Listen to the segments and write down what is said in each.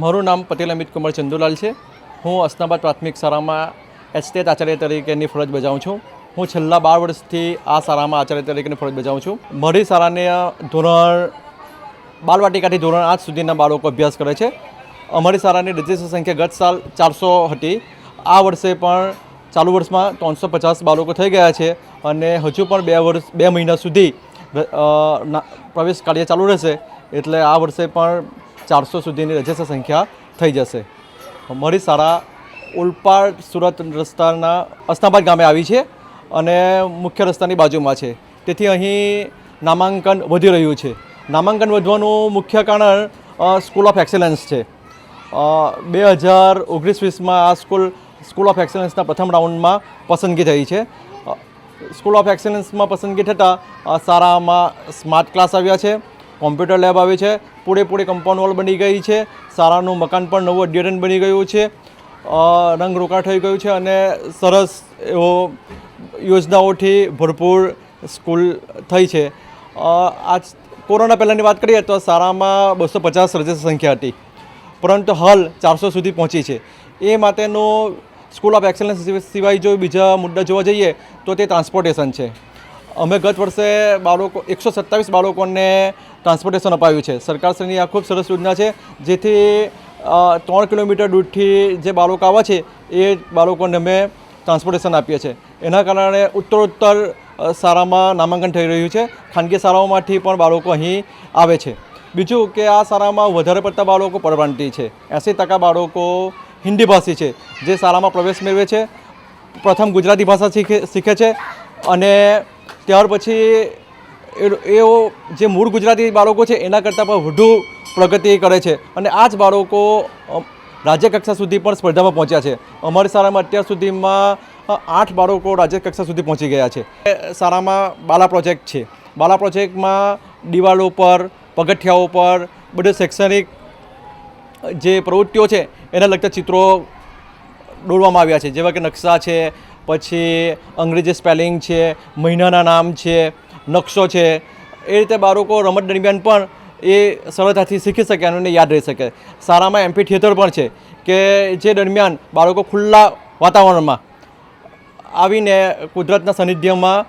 મારું નામ પટેલ અમિત કુમાર ચંદુલાલ છે. હું અસ્નાબાદ પ્રાથમિક શાળામાં એસ્ટેટ આચાર્ય તરીકેની ફરજ બજાવું છું. હું છેલ્લા બાર વર્ષથી આ શાળામાં આચાર્ય તરીકેની ફરજ બજાવું છું. મારી શાળાને ધોરણ, બાલવાટિકાથી ધોરણ આઠ સુધીના બાળકો અભ્યાસ કરે છે. અમારી શાળાની રજિસ્ટર સંખ્યા ગત સાલ ચારસો હતી. આ વર્ષે પણ ચાલુ વર્ષમાં ત્રણસો પચાસ બાળકો થઈ ગયા છે અને હજુ પણ બે વર્ષ, બે મહિના સુધી પ્રવેશ કાર્ય ચાલુ રહેશે. એટલે આ વર્ષે પણ ચારસો સુધીની રજિસ્ટર સંખ્યા થઈ જશે. મારી શાળા ઉલપાડ સુરત રસ્તાના અસ્નાબાદ ગામે આવી છે અને મુખ્ય રસ્તાની બાજુમાં છે. તેથી અહીં નામાંકન વધી રહ્યું છે. નામાંકન વધવાનું મુખ્ય કારણ સ્કૂલ ઓફ એક્સેલન્સ છે. બે હજાર ઓગણીસ વીસમાં આ સ્કૂલ સ્કૂલ ઓફ એક્સેલન્સના પ્રથમ રાઉન્ડમાં પસંદગી થઈ છે. સ્કૂલ ઓફ એક્સેલન્સમાં પસંદગી થતાં સારામાં સ્માર્ટ ક્લાસ આવ્યા છે. કોમ્પ્યુટર લેબ આવી છે. પૂરેપૂરી કમ્પાઉન્ડ વોલ બની ગઈ છે. શાળાનું મકાન પણ નવું અડ્યટન બની ગયું છે. અ, રંગ રોકાણ થઈ ગયું છે અને સરસ એવો યોજનાઓથી ભરપૂર સ્કૂલ થઈ છે. આજ કોરોના પહેલાંની વાત કરીએ તો શાળામાં બસો પચાસ રજિસ્ટર સંખ્યા હતી. પરંતુ હાલ ચારસો સુધી પહોંચી છે. એ માટેનો સ્કૂલ ઓફ એક્સલન્સ સિવાય જો બીજા મુદ્દા જોવા જઈએ તો તે ટ્રાન્સપોર્ટેશન છે. અમે ગત વર્ષે બાળકો એકસો સત્તાવીસ બાળકોને ટ્રાન્સપોર્ટેશન અપાવ્યું છે. સરકારશ્રીની આ ખૂબ સરસ યોજના છે, જેથી ત્રણ કિલોમીટર દૂરથી જે બાળકો આવે છે, એ બાળકોને અમે ટ્રાન્સપોર્ટેશન આપીએ છીએ. એના કારણે ઉત્તરોત્તર શાળામાં નામાંકન થઈ રહ્યું છે. ખાનગી શાળાઓમાંથી પણ બાળકો અહીં આવે છે. બીજું કે આ શાળામાં વધારે પડતા બાળકો પરપ્રાંતીય છે. એંસી ટકા બાળકો હિન્દી ભાષી છે, જે શાળામાં પ્રવેશ મેળવે છે, પ્રથમ ગુજરાતી ભાષા શીખે શીખે છે અને ત્યાર પછી એઓ જે મૂળ ગુજરાતી બાળકો છે, એના કરતાં પણ વધુ પ્રગતિ કરે છે. અને આ જ બાળકો રાજ્યકક્ષા રાજ્ય કક્ષા સુધી પણ સ્પર્ધામાં પહોંચ્યા છે. અમારી શાળામાં અત્યાર સુધીમાં આઠ બાળકો રાજ્ય કક્ષા સુધી પહોંચી ગયા છે. શાળામાં બાલા પ્રોજેક્ટ છે. બાલા પ્રોજેક્ટમાં દિવાલો પર, પગથિયાઓ પર, બધે શૈક્ષણિક જે પ્રવૃત્તિઓ છે, એના લગતા ચિત્રો દોરવામાં આવ્યા છે. જેવા કે નકશા છે, પછી અંગ્રેજી સ્પેલિંગ છે, મહિનાના નામ છે નકશો છે. એ રીતે બાળકો રમત દરમિયાન પણ એ સરળતાથી શીખી શકે અને યાદ રહી શકે. શાળામાં એમ્પી થિયેટર પણ છે કે જે દરમિયાન બાળકો ખુલ્લા વાતાવરણમાં આવીને કુદરતના સાનિધ્યમાં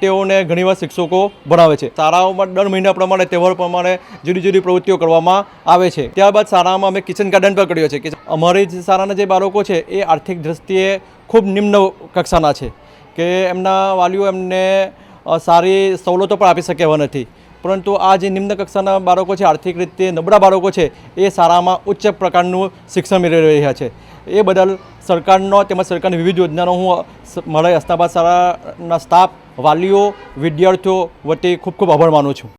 તેઓને ઘણીવાર શિક્ષકો ભણાવે છે. શાળાઓમાં દર મહિના પ્રમાણે, તહેવાર પ્રમાણે જુદી જુદી પ્રવૃત્તિઓ કરવામાં આવે છે. ત્યારબાદ શાળામાં અમે કિચન ગાર્ડન પણ કર્યો છે કે અમારી જે શાળાના જે બાળકો છે, એ આર્થિક દ્રષ્ટિએ ખૂબ નિમ્ન કક્ષાના છે કે એમના વાલીઓ એમને સારી સવલતો પણ આપી શકે એવા નથી. પરંતુ આ જે નિમ્ન કક્ષાના બાળકો છે, આર્થિક રીતે નબળા બાળકો છે, એ શાળામાં ઉચ્ચ પ્રકારનું શિક્ષણ મેળવી રહ્યા છે. એ બદલ સરકારનો તેમજ સરકારની વિવિધ યોજનાનો હું મારા અસ્તાબાદ શાળાના સ્ટાફ, વાલીઓ, વિદ્યાર્થીઓ વતી ખૂબ ખૂબ આભાર માનું છું.